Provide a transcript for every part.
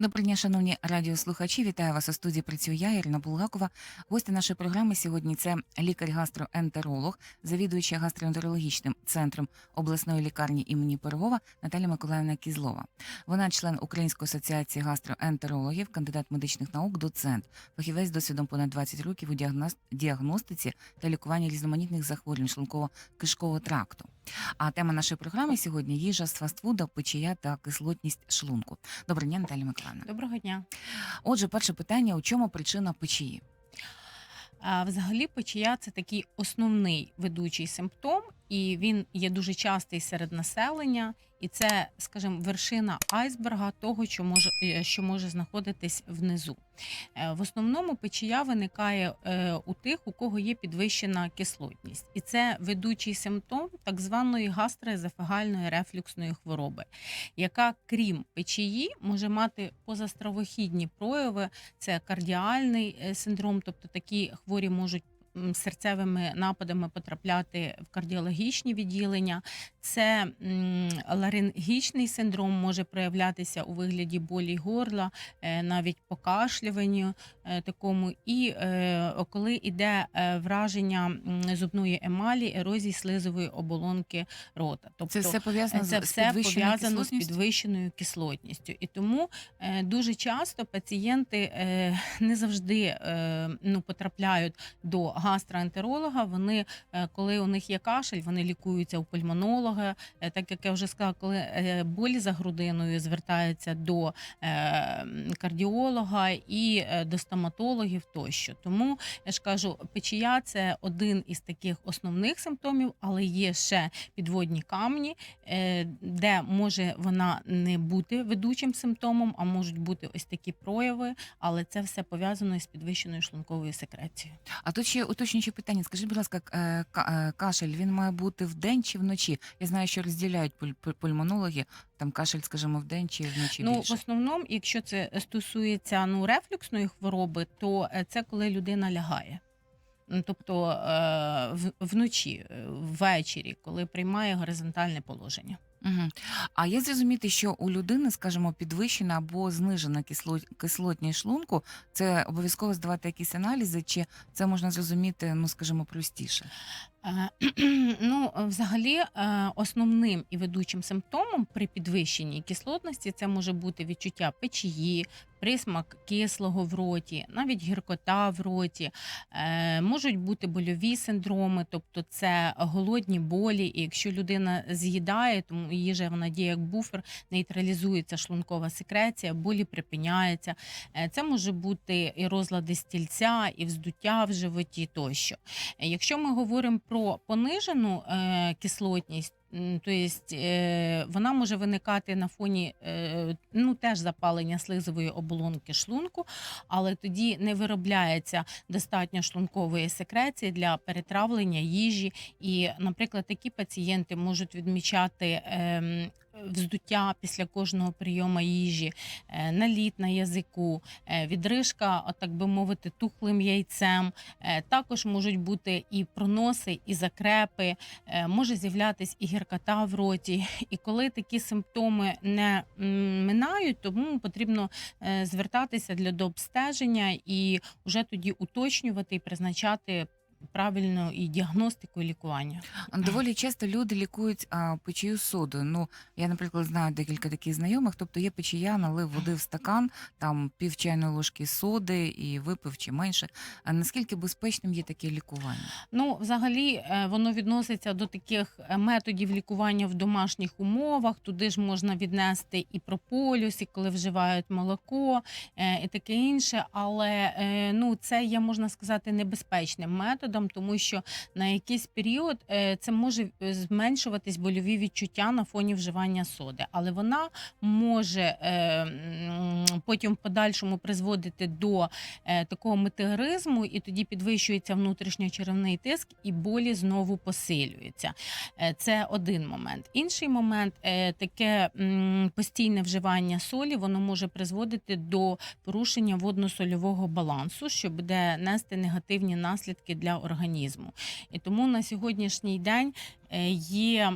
Доброго дня, шановні радіослухачі. Вітаю вас у студії. Працюю я, Ірина Булгакова. Гості нашої програми сьогодні це лікар-гастроентеролог, завідуюча гастроентерологічним центром обласної лікарні імені Пирогова Наталя Миколаївна Кізлова. Вона член Української асоціації гастроентерологів, кандидат медичних наук, доцент, фахівець з досвідом понад 20 років у діагностиці та лікуванні різноманітних захворювань шлунково-кишкового тракту. А тема нашої програми сьогодні їжа з фастфуда, печія та кислотність шлунку. Доброго дня, Наталя Миколаївна. Доброго дня. Отже, перше питання: у чому причина печії? А, Взагалі, печія це такий основний ведучий симптом, і він є дуже частий серед населення. І це, скажімо, вершина айсберга того, що може, е, що може знаходитись внизу. Е, В основному печія виникає е, у тих, у кого є підвищена кислотність, і це ведучий симптом так званої гастроезофагальної рефлюксної хвороби, яка, крім печії, може мати позастравохідні прояви. Це кардіальний синдром, тобто такі хворі можуть серцевими нападами потрапляти в кардіологічні відділення. Це ларингічний синдром може проявлятися у вигляді болі горла, е, навіть покашлюванню е, такому. І е, коли йде враження зубної емалі, ерозії слизової оболонки рота. Тобто Це все пов'язано це з все пов'язано з підвищеною кислотністю, і тому дуже часто пацієнти не завжди ну, потрапляють до гастроентеролога. Вони, е, коли у них є кашель, вони лікуються у пульмонолога. Е, так як я вже сказала, коли е, болі за грудиною звертаються до кардіолога і до стоматологів тощо. Тому я ж кажу, печія це один із таких основних симптомів, але є ще підводні камні, де може вона не бути ведучим симптомом, а можуть бути ось такі прояви, але це все пов'язано із підвищеною шлунковою секрецією. А тут ще уточнююче питання. Скажіть, будь ласка, ка- е, кашель він має бути вдень чи вночі? Я знаю, що розділяють пуль- пуль- пульмонологи, там кашель, скажімо, вдень чи вночі Ну, в основному, якщо це стосується ну рефлюксної хвороби, то е, це коли людина лягає. Ну, Тобто е, вночі, е, ввечері, коли приймає горизонтальне положення. Угу. А є зрозуміти, що у людини, скажімо, підвищена або знижена кисло... кислотність шлунку, це обов'язково здавати якісь аналізи, чи це можна зрозуміти, ну скажімо, простіше? Е, Ну, взагалі, е, основним і ведучим симптомом при підвищенні кислотності це може бути відчуття печії, присмак кислого в роті, навіть гіркота в роті. Е, Можуть бути больові синдроми, тобто це голодні болі. І якщо людина з'їдає, тому їжа вона діє як буфер, нейтралізується шлункова секреція, болі припиняються. Е, Це може бути і розлади стільця, і вздуття в животі тощо. Е, Якщо ми говоримо про понижену е, кислотність, м, то єсть, е, вона може виникати на фоні е, ну, теж запалення слизової оболонки шлунку, але тоді не виробляється достатньо шлункової секреції для перетравлення їжі. І, наприклад, такі пацієнти можуть відмічати. Вздуття після кожного прийому їжі, е, наліт на язику, е, відрижка, так би мовити, тухлим яйцем. Е, Також можуть бути і проноси, і закрепи, може з'являтись і гіркота в роті. І коли такі симптоми не минають, тому потрібно звертатися для дообстеження і вже тоді уточнювати і призначати правильну і діагностику і лікування. Доволі часто люди лікують а, печію содою. Ну, я, наприклад, знаю декілька таких знайомих. Тобто є печія, налив води в стакан, там пів чайної ложки соди і випив чи менше. А наскільки безпечним є таке лікування? Ну, взагалі, е, воно відноситься до таких е, методів лікування в домашніх умовах. Туди ж можна віднести і прополюс, і коли вживають молоко, е, і таке інше. Але ну, це є, можна сказати, небезпечним методом, тому що на якийсь період е, це може е, зменшуватись больові відчуття на фоні вживання соди. Але вона може е, потім в подальшому призводити до такого метеоризму, і тоді підвищується внутрішньочеревний тиск, і болі знову посилюються. Це один момент. Інший момент таке постійне вживання солі, воно може призводити до порушення водно-сольового балансу, що буде нести негативні наслідки для організму. І тому на сьогоднішній день е, є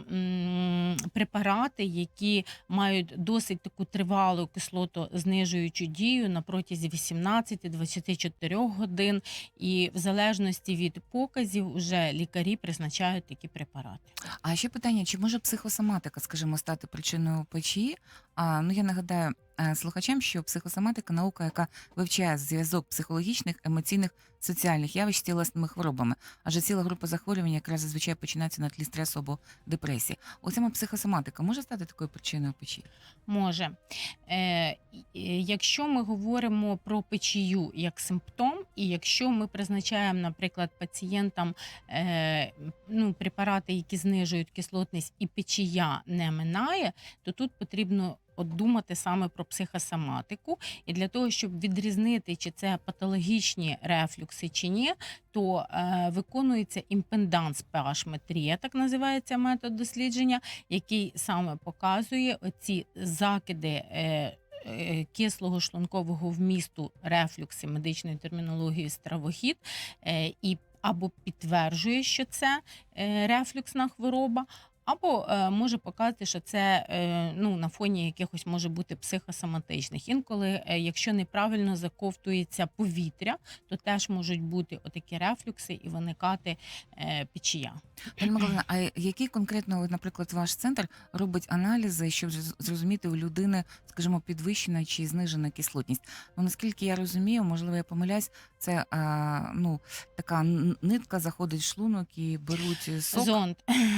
препарати, які мають досить таку тривалу кислотознижуючу знижуючу дію на протязі 18-24 годин, і в залежності від показів вже лікарі призначають такі препарати. А ще питання: чи може психосоматика, скажімо, стати причиною печі? А ну я нагадаю е, слухачам, що психосоматика наука, яка вивчає зв'язок психологічних, емоційних, соціальних явищ з тілесними хворобами. Адже ціла група захворювань якраз зазвичай починається на тлі стресу або депресії. Ось саме психосоматика може стати такою причиною печі? Може. Е, якщо ми говоримо про печію як симптом, і якщо ми призначаємо, наприклад, пацієнтам е, ну, препарати, які знижують кислотність, і печія не минає, то тут потрібно от думати саме про психосоматику. І для того, щоб відрізнити, чи це патологічні рефлюкси чи ні, то е, виконується імпенданс pH-метрія, так називається метод дослідження, який саме показує оці закиди. Е, е, Кислого шлункового вмісту рефлюкси медичною термінологією стравохід е, і або підтверджує, що це е, рефлюксна хвороба, або е, може показати, що це е, ну, на фоні якихось може бути психосоматичних. Інколи, е, якщо неправильно заковтується повітря, то теж можуть бути отакі рефлюкси і виникати е, печія. Пані Миколаївна, а який конкретно, от, наприклад, ваш центр робить аналізи, щоб зроз- зрозуміти у людини, скажімо, підвищена чи знижена кислотність? Ну наскільки я розумію, можливо, я помиляюсь, це а, ну така н- нитка заходить в шлунок і беруть сок. Зонд.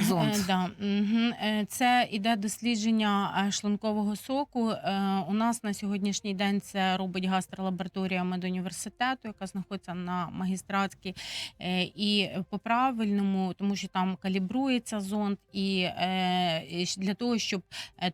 Зонд. Е, Да. Е, Це іде дослідження е, шлункового соку. Е, У нас на сьогоднішній день це робить гастролабораторія медуніверситету, яка знаходиться на магістратській. І по правильному, тому що там калібрується зонд, і для того, щоб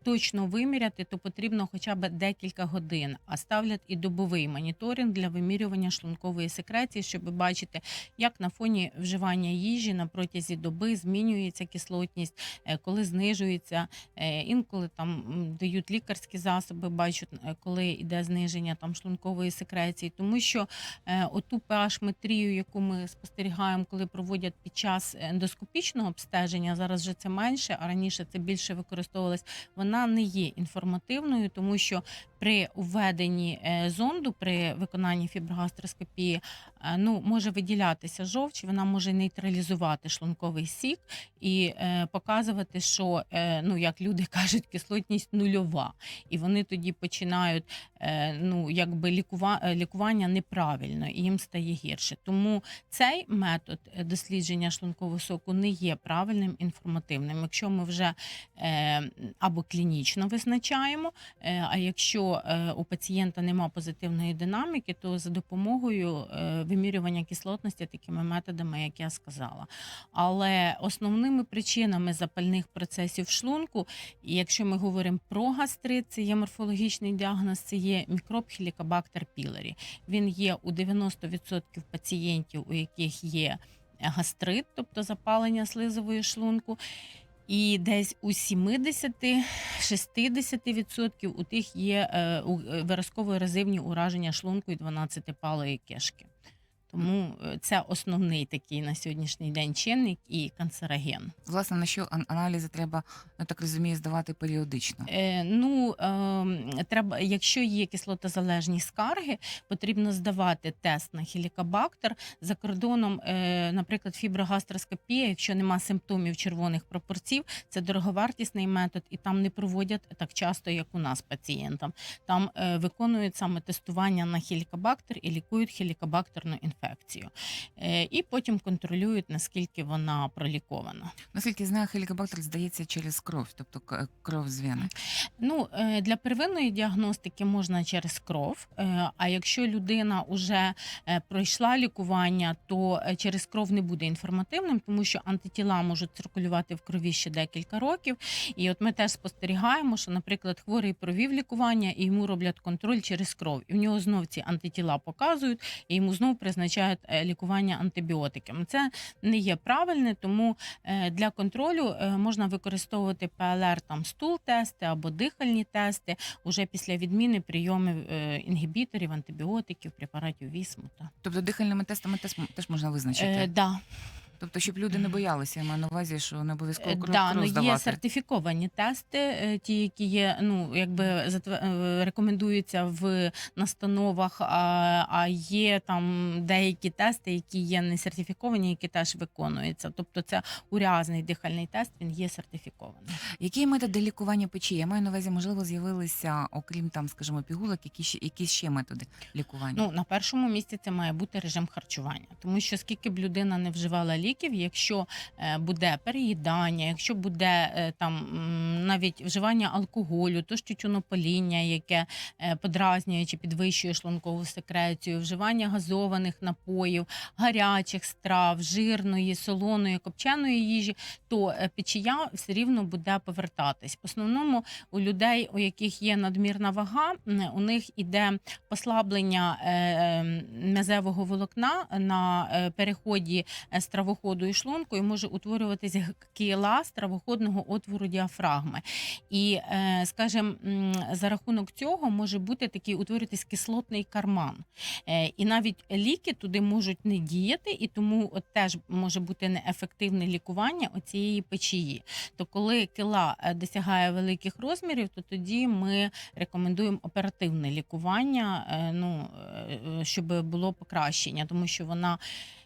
точно виміряти, то потрібно хоча б декілька годин. А ставлять і добовий моніторинг для вимірювання шлункової секреції, щоб бачити, як на фоні вживання їжі на протязі доби змінюється кислотність, коли знижується. Е, Інколи там дають лікарські засоби, бачать, е, коли йде зниження там шлункової секреції, тому що е, оту pH-метрію, яку ми спостерігаємо, коли проводять під час ендоскопічного обстеження, зараз вже це менше, а раніше це більше використовувалось. Вона не є інформативною, тому що при введенні е, зонду при виконанні фіброгастроскопії е, ну, може виділятися жовч, вона може нейтралізувати шлунковий сік і е, показувати, що е, ну, як люди кажуть, кислотність нульова. І вони тоді починають ну, якби е, лікування неправильно і їм стає гірше. Тому цей метод е, дослідження шлункового соку не є правильним інформативним. Якщо ми вже е, або клінічно визначаємо, е, а якщо е, у пацієнта нема позитивної динаміки, то за допомогою е, вимірювання кислотності такими методами, як я сказала. Але основними причинами запальних процесів шлунку, і якщо ми говоримо про гастрит, це є морфологічний діагноз, це є мікроб Helicobacter пілорі. Він є у 90% пацієнтів, у яких є гастрит, тобто запалення слизової шлунку. І десь у 70-60% у тих є е, е, виразково ерозивні ураження шлунку і 12-палої кишки. Тому е, це основний такий на сьогоднішній день чинник і канцероген. Власне, на що аналізи треба, я так розумію, здавати періодично. Е, ну, е, треба, якщо є кислотозалежні скарги, потрібно здавати тест на хілікобактер. За кордоном, е, наприклад, фіброгастроскопія, якщо нема симптомів червоних пропорців, це дороговартісний метод, і там не проводять так часто, як у нас пацієнтам. Там е, виконують саме тестування на хілікобактер і лікують хілікобактерну інфекцію. Е, і потім контролюють, наскільки вона пролікована. Наскільки знаю, хелікобактер здається через кров, тобто кров з вени. Ну, е, для первинної діагностики можна через кров. е, А якщо людина вже пройшла лікування, то е, через кров не буде інформативним, тому що антитіла можуть циркулювати в крові ще декілька років. І от ми теж спостерігаємо, що, наприклад, хворий провів лікування і йому роблять контроль через кров. І в нього знов ці антитіла показують, і йому знов призначають е, лікування антибіотиками. Це не є правильне, тому е, для контролю е, можна використовувати ПЛР, там стул-тести або дихальні тести уже після відміни прийомів інгібіторів, антибіотиків, препаратів вісмута. Тобто дихальними тестами теж, теж можна визначити. Е, да. Тобто, щоб люди не боялися, я маю на увазі, що не обов'язково Е, кров, Да, кров ну, є сертифіковані тести, е, ті, які є, ну якби е, рекомендуються в настановах, а, а є там деякі тести, які є не сертифіковані, які теж виконуються. Тобто, це урязний дихальний тест, він є сертифікований. Які методи лікування печі? Я маю на увазі, можливо, з'явилися, окрім там, скажімо, пігулок, які ще якісь ще методи лікування. Ну на першому місці це має бути режим харчування, тому що скільки б людина не вживала ліків, якщо е, буде переїдання, якщо буде е, там навіть вживання алкоголю, то ж тютюнопаління, яке е, подразнює чи підвищує шлункову секрецію, вживання газованих напоїв, гарячих страв, жирної, солоної, копченої їжі, то печія все рівно буде повертатись. В основному у людей, у яких є надмірна вага, у них іде послаблення е, е, м'язевого волокна на переході е, стравоходу і шлунку, і може утворюватись г- кіла стравоходного отвору діафрагми. І, е, скажімо, за рахунок цього може бути такий утворюватись кислотний карман. Е, І навіть ліки туди можуть не діяти, і тому от теж може бути неефективне лікування оцієї печії. То коли кила е, досягає великих розмірів, то тоді ми рекомендуємо оперативне лікування, ну щоб було покращення, тому що вона.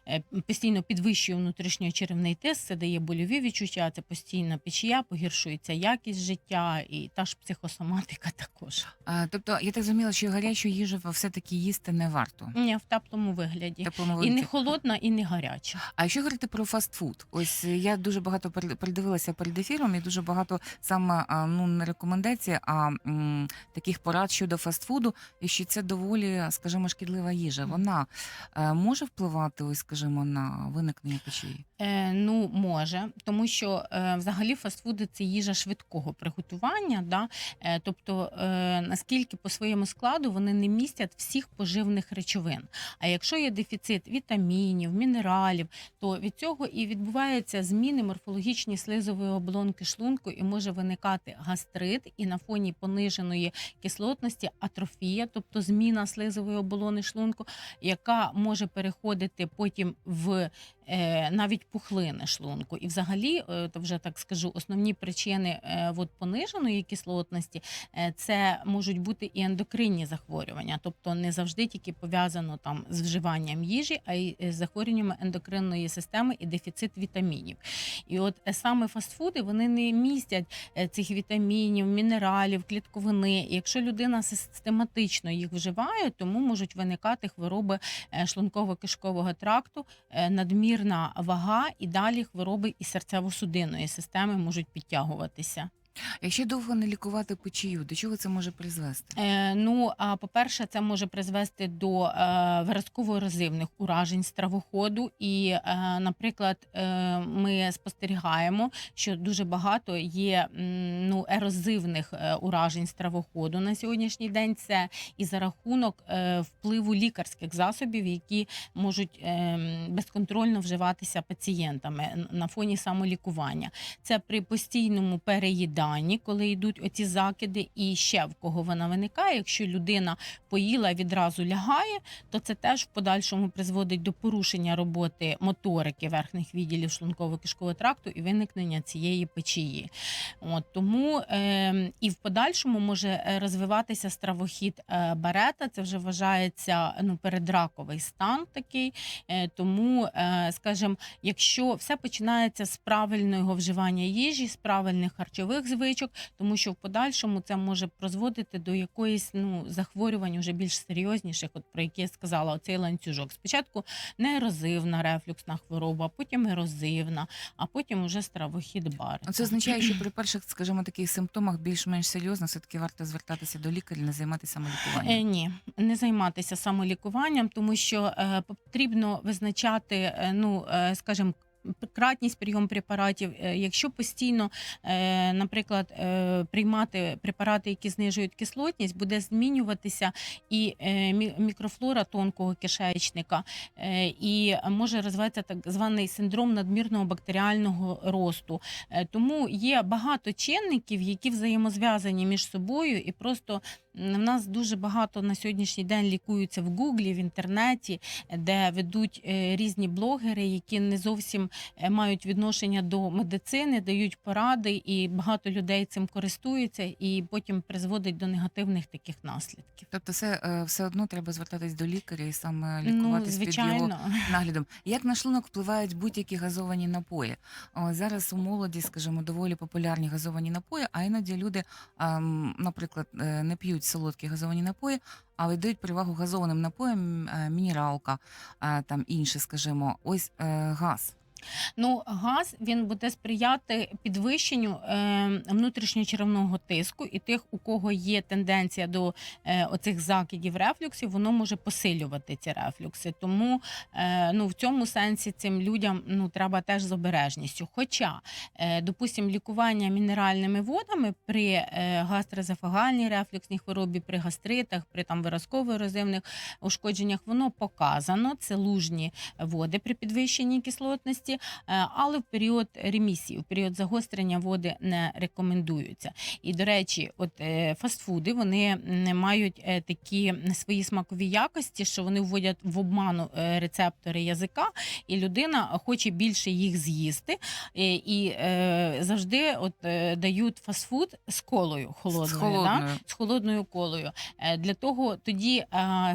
Е, Постійно підвищує внутрішньочеревний тиск, це дає больові відчуття, це постійна печія, погіршується якість життя і та ж психосоматика також. А, тобто, я так зрозуміла, що гарячу їжу все-таки їсти не варто. Ні, в теплому вигляді. Теплому І не холодна, і не гаряча. А якщо говорити про фастфуд, ось е, я дуже багато передивилася перед ефіром, і дуже багато саме ну не рекомендацій, а м, таких порад щодо фастфуду, і що це доволі, скажімо, шкідлива їжа. Вона е, може впливати, ось скажімо, на виникнення печії. Е, ну, може, тому що е, взагалі фастфуди це їжа швидкого приготування. Да? Е, тобто, е, наскільки по своєму складу вони не містять всіх поживних речовин. А якщо є дефіцит вітамінів, мінералів, то від цього і відбуваються зміни морфологічні слизової оболонки шлунку, і може виникати гастрит, і на фоні пониженої кислотності атрофія, тобто зміна слизової оболони шлунку, яка може переходити потім в навіть пухлини шлунку. І взагалі, е, то вже так скажу, основні причини е, от пониженої кислотності е, це можуть бути і ендокринні захворювання, тобто не завжди тільки пов'язано там з вживанням їжі, а й з захворюваннями ендокринної системи і дефіцит вітамінів. І от е, саме фастфуди вони не містять е, цих вітамінів, мінералів, клітковини. І якщо людина систематично їх вживає, тому можуть виникати хвороби е, шлунково-кишкового тракту, е, надмірна вага і далі хвороби і серцево-судинної системи можуть підтягуватися. Якщо довго не лікувати печію, до чого це може призвести? Е, ну, а по-перше, це може призвести до е, виразково-ерозивних уражень стравоходу. І, е, наприклад, е, ми спостерігаємо, що дуже багато є м, ну, ерозивних е, уражень стравоходу на сьогоднішній день. Це і за рахунок е, впливу лікарських засобів, які можуть е, безконтрольно вживатися пацієнтами на фоні самолікування. Це при постійному переїданні, коли йдуть оці закиди, і ще в кого вона виникає. Якщо людина поїла відразу лягає, то це теж в подальшому призводить до порушення роботи моторики верхніх відділів шлунково-кишкового тракту і виникнення цієї печії. От тому е, і в подальшому може е, розвиватися стравохід е, барета. Це вже вважається ну передраковий стан такий. Е, тому, е, скажімо, якщо все починається з правильного вживання їжі, з правильних харчових звичок, тому що в подальшому це може призводити до якоїсь ну захворювань уже більш серйозніших, от про які я сказала, оцей ланцюжок. Спочатку неерозивна рефлюксна хвороба, потім ерозивна, а потім уже стравохід бар. Це означає, що при перших, скажімо, таких симптомах більш-менш серйозно все-таки варто звертатися до лікаря, не займатися Е, ні, не займатися самолікуванням, тому що е, потрібно визначати, е, ну е, скажімо, кратність прийому препаратів. Е, Якщо постійно, е, наприклад, е, приймати препарати, які знижують кислотність, буде змінюватися і мікрофлора тонкого кишечника, і може розвиватися так званий синдром надмірного бактеріального росту. Тому є багато чинників, які взаємозв'язані між собою, і просто в нас дуже багато на сьогоднішній день лікуються в Гуглі, в інтернеті, де ведуть е, різні блогери, які не зовсім е, мають відношення до медицини, дають поради, і багато людей цим користуються, і потім призводить до негативних таких наслідків. Тобто, все, е, все одно треба звертатись до лікаря і саме Ну, лікуватись під його наглядом. Як на шлунок впливають будь-які газовані напої? Зараз у молоді, скажімо, доволі популярні газовані напої, а іноді люди, наприклад, не п'ють солодкі газовані напої, а віддають перевагу газованим напоям, е, мінералка, е, там інше, скажімо, ось е, газ. Ну, газ він буде сприяти підвищенню е, внутрішньочеревного тиску, і тих, у кого є тенденція до е, оцих закидів рефлюксів, воно може посилювати ці рефлюкси. Тому е, ну, в цьому сенсі цим людям ну, треба теж з обережністю. Хоча, допустимо, лікування мінеральними водами при гастрозафагальній рефлюксній хворобі, при гастритах, при там виразково-ерозивних ушкодженнях, воно показано. Це лужні води при підвищенні кислотності, е, але в період ремісії, в період загострення води не рекомендуються. І до речі, от е, фастфуди вони мають е, такі свої смакові якості, що вони вводять в обману рецептори язика, і людина хоче більше їх з'їсти. І е, завжди от дають фастфуд з колою холодною. з Да? з холодною колою. Для того тоді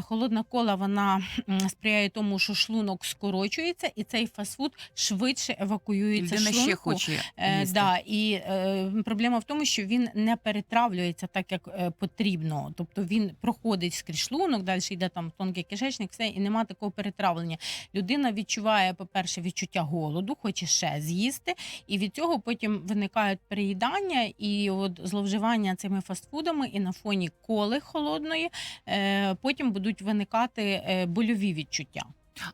холодна кола вона сприяє тому, що шлунок скорочується, і цей фастфуд швидше евакуюється. Людина шлунку. ще хоче Е, їсти. да, і е, проблема в тому, що він не перетравлюється так, як е, потрібно. Тобто він проходить скрізь шлунок, далі йде там тонкий кишечник, все, і нема такого перетравлення. Людина відчуває, по-перше, відчуття голоду, хоче ще з'їсти, і від цього потім виникають переїдання і от зловживання цими фастфудами, і на фоні коли холодної е, потім будуть виникати е, больові відчуття.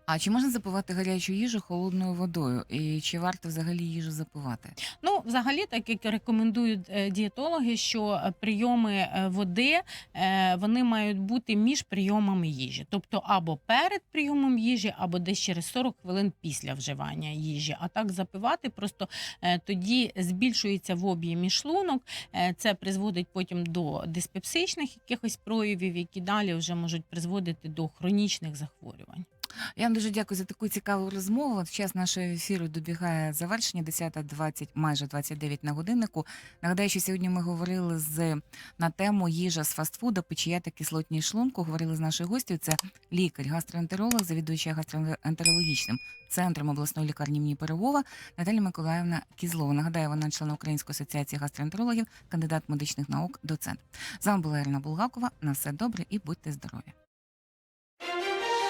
А чи можна запивати гарячу їжу холодною водою? І чи варто взагалі їжу запивати? Ну, взагалі, так як рекомендують е, дієтологи, що е, прийоми е, води вони мають бути між прийомами їжі, тобто або перед прийомом їжі, або десь через 40 хвилин після вживання їжі. А так запивати просто тоді збільшується в об'ємі шлунок. Це призводить потім до диспепсичних якихось проявів, які далі вже можуть призводити до хронічних захворювань. Я вам дуже дякую за таку цікаву розмову. От час нашого ефіру добігає завершення 10.20, майже 29 на годиннику. Нагадаю, що сьогодні ми говорили з на тему їжа з фастфуда, печія та кислотність шлунку. Говорили з нашою гостю. Це лікар, гастроентеролог, завідуюча гастроентерологічним центром обласної лікарні імені Перевова Наталя Миколаївна Кізлова. Нагадаю, вона член Української асоціації гастроентерологів, кандидат медичних наук, доцент. З вами була Ірина Булгакова. На все добре і будьте здорові.